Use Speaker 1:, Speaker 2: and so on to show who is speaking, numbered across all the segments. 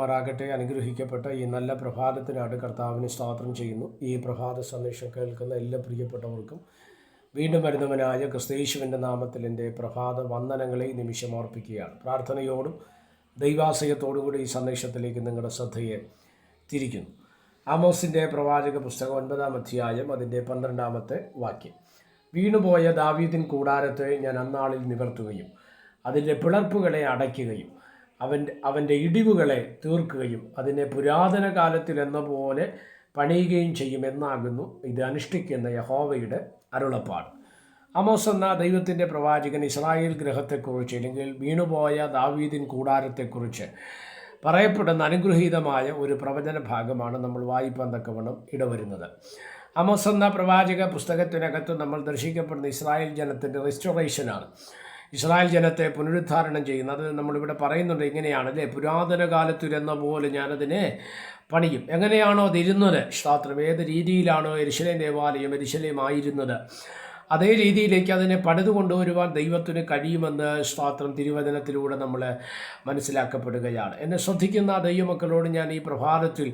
Speaker 1: മാറാകട്ടെ അനുഗ്രഹിക്കപ്പെട്ട ഈ നല്ല പ്രഭാതത്തിനാണ് കർത്താവിന് സ്തോത്രം ചെയ്യുന്നു. ഈ പ്രഭാത സന്ദേശം കേൾക്കുന്ന എല്ലാ പ്രിയപ്പെട്ടവർക്കും വീണ്ടും വരുന്നവനായ ക്രിസ്തേശുവിന്റെ നാമത്തിൽ എന്റെ പ്രഭാത വന്ദനങ്ങളെ നിമിഷം ഓർപ്പിക്കുകയാണ് പ്രാർത്ഥനയോടും ദൈവാശയത്തോടുകൂടി ഈ സന്ദേശത്തിലേക്ക് നിങ്ങളുടെ ശ്രദ്ധയെ തിരിക്കുന്നു. ആമോസിന്റെ പ്രവാചക പുസ്തകം ഒൻപതാം അധ്യായം അതിന്റെ പന്ത്രണ്ടാമത്തെ വാക്യം. വീണുപോയ ദാവീദിൻ കൂടാരത്തെ ഞാൻ അന്നാളിൽ നിവർത്തുകയും അതിന്റെ പിളർപ്പുകളെ അടയ്ക്കുകയും അവന്റെ അവന്റെ ഇടിവുകളെ തീർക്കുകയും അതിനെ പുരാതന കാലത്തിൽ എന്ന പോലെ പണിയുകയും ചെയ്യുമെന്നാകുന്നു ഇത് അനുഷ്ഠിക്കുന്ന യഹോവയുടെ അരുളപ്പാട്. അമോസ് എന്ന ദൈവത്തിന്റെ പ്രവാചകൻ ഇസ്രായേൽ ഗ്രഹത്തെക്കുറിച്ച് അല്ലെങ്കിൽ വീണുപോയ ദാവീദിൻ കൂടാരത്തെക്കുറിച്ച് പറയപ്പെടുന്ന അനുഗ്രഹീതമായ ഒരു പ്രവചന ഭാഗമാണ് നമ്മൾ വായിപ്പാൻ തക്കവണ്ണം ഇടവരുന്നത്. അമോസ് എന്ന പ്രവാചക പുസ്തകത്തിനകത്ത് നമ്മൾ ദർശിക്കപ്പെടുന്ന ഇസ്രായേൽ ജനത്തിന്റെ റെസ്റ്റോറേഷനാണ് ഇസ്രായേൽ ജനത്തെ പുനരുദ്ധാരണം ചെയ്യുന്നത് നമ്മളിവിടെ പറയുന്നുണ്ട് ഇങ്ങനെയാണ് അല്ലേ? പുരാതന കാലത്തിരുന്ന പോലെ ഞാനതിനെ പണിയും. എങ്ങനെയാണോ അതിരുന്നത് ശാസ്ത്രം ഏത് രീതിയിലാണോ എരിശലേം ദേവാലയം എരിശലേം ആയിരുന്നത്? അതേ രീതിയിലേക്ക് അതിനെ പണിതു കൊണ്ടുവരുവാൻ ദൈവത്തിന് കഴിയുമെന്ന് സ്വാത്രം തിരുവചനത്തിലൂടെ നമ്മൾ മനസ്സിലാക്കപ്പെടുകയാണ്. എന്നെ ശ്രദ്ധിക്കുന്ന ദൈവമക്കളോട് ഞാൻ ഈ പ്രഭാതത്തിൽ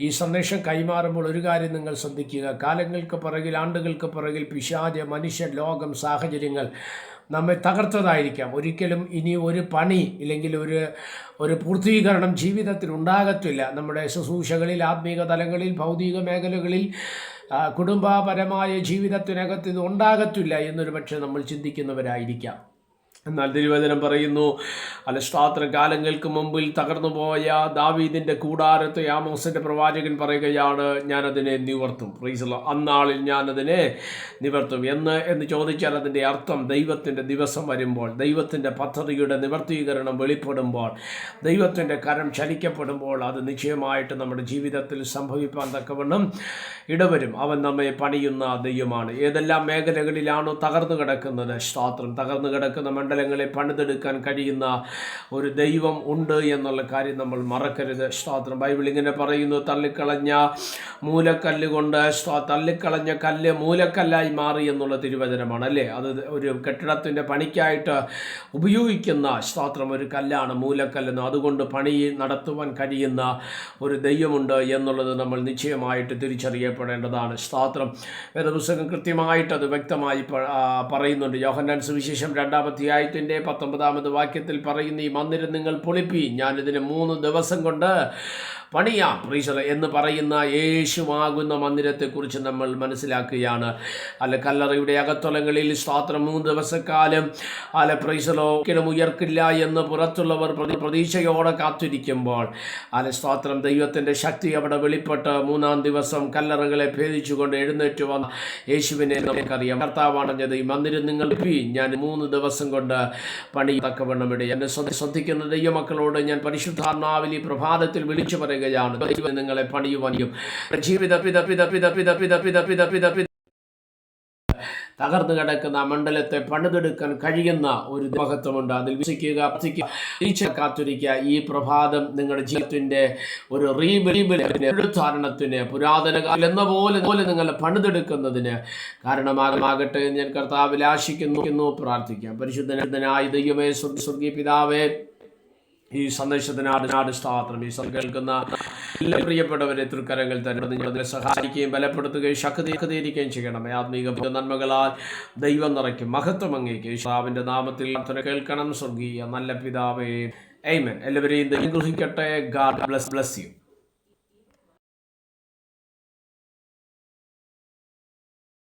Speaker 1: ഈ സന്ദേശം കൈമാറുമ്പോൾ ഒരു കാര്യം നിങ്ങൾ ശ്രദ്ധിക്കുക. കാലങ്ങൾക്ക് പിറകിൽ ആണ്ടുകൾക്ക് പിറകിൽ പിശാജ് മനുഷ്യൻ ലോകം സാഹചര്യങ്ങൾ നമ്മെ തകർത്തതായിരിക്കാം. ഒരിക്കലും ഇനി ഒരു പണി ഇല്ലെങ്കിൽ ഒരു ഒരു പൂർത്തീകരണം ജീവിതത്തിൽ ഉണ്ടാകത്തില്ല. നമ്മുടെ ശുശ്രൂഷകളിൽ ആത്മീക തലങ്ങളിൽ ഭൗതിക മേഖലകളിൽ കുടുംബപരമായ ജീവിതത്തിനകത്ത് ഇത് ഉണ്ടാകത്തില്ല എന്നൊരു പക്ഷേ നമ്മൾ ചിന്തിക്കുന്നവരായിരിക്കാം. എന്നാൽ തിരുവചനം പറയുന്നു അലഷ്ടാത്ര കാലങ്ങൾക്ക് മുമ്പിൽ തകർന്നു പോയ ദാവീദിന്റെ കൂടാരത്തെ ആമോസിന്റെ പ്രവാചകൻ പറയുകയാണ് ഞാനതിനെ നിവർത്തും. പ്രീസല അന്നാളിൽ ഞാനതിനെ നിവർത്തും. എന്ന് എന്ന് ചോദിച്ചാൽ അതിന്റെ അർത്ഥം ദൈവത്തിന്റെ ദിവസം വരുമ്പോൾ ദൈവത്തിന്റെ പദ്ധതിയുടെ നിവർത്തീകരണം വെളിപ്പെടുമ്പോൾ ദൈവത്തിന്റെ കരം ചലിക്കപ്പെടുമ്പോൾ അത് നിശ്ചയമായിട്ട് നമ്മുടെ ജീവിതത്തിൽ സംഭവിപ്പാൻ തക്കവണ്ണം ഇടവരും. അവൻ നമ്മെ പണിയുന്ന ദൈവമാണ്. ഏതെല്ലാം മേഖലകളിലാണോ തകർന്നു കിടക്കുന്നത്? ശാസ്ത്രം തകർന്നു കിടക്കുന്ന മണ്ഡലങ്ങളെ പണിതെടുക്കാൻ കഴിയുന്ന ഒരു ദൈവം ഉണ്ട് എന്നുള്ള കാര്യം നമ്മൾ മറക്കരുത്. സ്തോത്രം ബൈബിൾ ഇങ്ങനെ പറയുന്നു തള്ളിക്കളഞ്ഞ മൂലക്കല്ല് കൊണ്ട് തള്ളിക്കളഞ്ഞ കല്ല് മൂലക്കല്ലായി മാറി എന്നുള്ള തിരുവചനമാണ് അല്ലേ? അത് ഒരു കെട്ടിടത്തിന്റെ പണിക്കായിട്ട് ഉപയോഗിക്കുന്ന സ്തോത്രം ഒരു കല്ലാണ് മൂലക്കല്ലെന്ന്. അതുകൊണ്ട് പണി നടത്തുവാൻ കഴിയുന്ന ഒരു ദൈവമുണ്ട് എന്നുള്ളത് നമ്മൾ നിശ്ചയമായിട്ട് തിരിച്ചറിയപ്പെടേണ്ടതാണ്. സ്തോത്രം വേദപുസ്തകം കൃത്യമായിട്ട് അത് വ്യക്തമായി പറയുന്നുണ്ട്. യോഹന്നാൻ സുവിശേഷം രണ്ടാമത്തെ അധ്യായത്തിന്റെ പത്തൊമ്പതാമത് വാക്യത്തിൽ പറയുന്ന ഈ മന്ദിരം നിങ്ങൾ പൊളിപ്പി. ഞാനിതിന് മൂന്ന് ദിവസം കൊണ്ട് പണിയാം പ്രീശർ എന്ന് പറയുന്ന യേശുവാകുന്ന മന്ദിരത്തെക്കുറിച്ച് നമ്മൾ മനസ്സിലാക്കുകയാണ്. അല്ല കല്ലറയുടെ അകത്തളങ്ങളിൽ സ്വാത്രം മൂന്ന് ദിവസക്കാലം. അല്ല പ്രീശലോ ഒരിക്കലും ഉയർക്കില്ല എന്ന് പുറത്തുള്ളവർ പ്രതി പ്രതീക്ഷയോടെ കാത്തിരിക്കുമ്പോൾ. അല്ല സ്വാത്രം ദൈവത്തിന്റെ ശക്തി അവിടെ വെളിപ്പെട്ട് മൂന്നാം ദിവസം കല്ലറകളെ ഭേദിച്ചുകൊണ്ട് എഴുന്നേറ്റ് വന്ന യേശുവിനെ നമുക്കറിയാം. കർത്താവാണഞ്ഞത് ഈ മന്ദിരം നിങ്ങൾ ഞാൻ മൂന്ന് ദിവസം കൊണ്ട് കൊണ്ട് പണിയത്തക്കവണ്ണം ഇടയിൽ എന്നെ ശ്രദ്ധിക്കുന്ന ദൈവമക്കളോട് ഞാൻ പരിശുദ്ധാത്മാവിൽ ഈ പ്രഭാതത്തിൽ വിളിച്ചു പറയുകയാണ്. നിങ്ങളെ പണിയുവാനും ജീവിത പിത പിത പിത പിത പിത പിത പിത തകർന്നു കിടക്കുന്ന മണ്ഡലത്തെ പണിതെടുക്കാൻ കഴിയുന്ന ഒരു മഹത്വമുണ്ട്. അതിൽ വിശ്വസിക്കുക കാത്തിരിക്കുക. ഈ പ്രഭാതം നിങ്ങളുടെ ജീവിതത്തിന്റെ ഒരു റീബിലിബിലുദ്ധാരണത്തിന് പുരാതന കാലം എന്ന പോലെ പോലെ നിങ്ങൾ പണിതെടുക്കുന്നതിന് കാരണമാകമാകട്ടെ ഞാൻ കർത്താവിൽ ആശിക്കുന്നു. പ്രാർത്ഥിക്കാം. പരിശുദ്ധനായ ദൈവമേ സ്വർഗീയ പിതാവേ ഈ സന്ദേശത്തിനാട് നാട് സ്ഥാപനം ഈ കേൾക്കുന്ന എല്ലാ പ്രിയപ്പെട്ടവരെ തൃക്കരങ്ങൾ തന്നെ നിങ്ങളെ സഹായിക്കുകയും ബലപ്പെടുത്തുകയും ശക്തിയിരിക്കുകയും ചെയ്യണമേ. ആത്മീക നന്മകളാൽ ദൈവം നിറയ്ക്കും മഹത്വം അങ്ങേക്ക്. ഷാവിന്റെ നാമത്തിൽ കേൾക്കണം. സ്വർഗീയ നല്ല പിതാവേ. എയ്മൻ എല്ലാവരെയും ഗ്രഹിക്കട്ടെ ഗാഡ് ബ്ലസ് ബ്ലസ് യു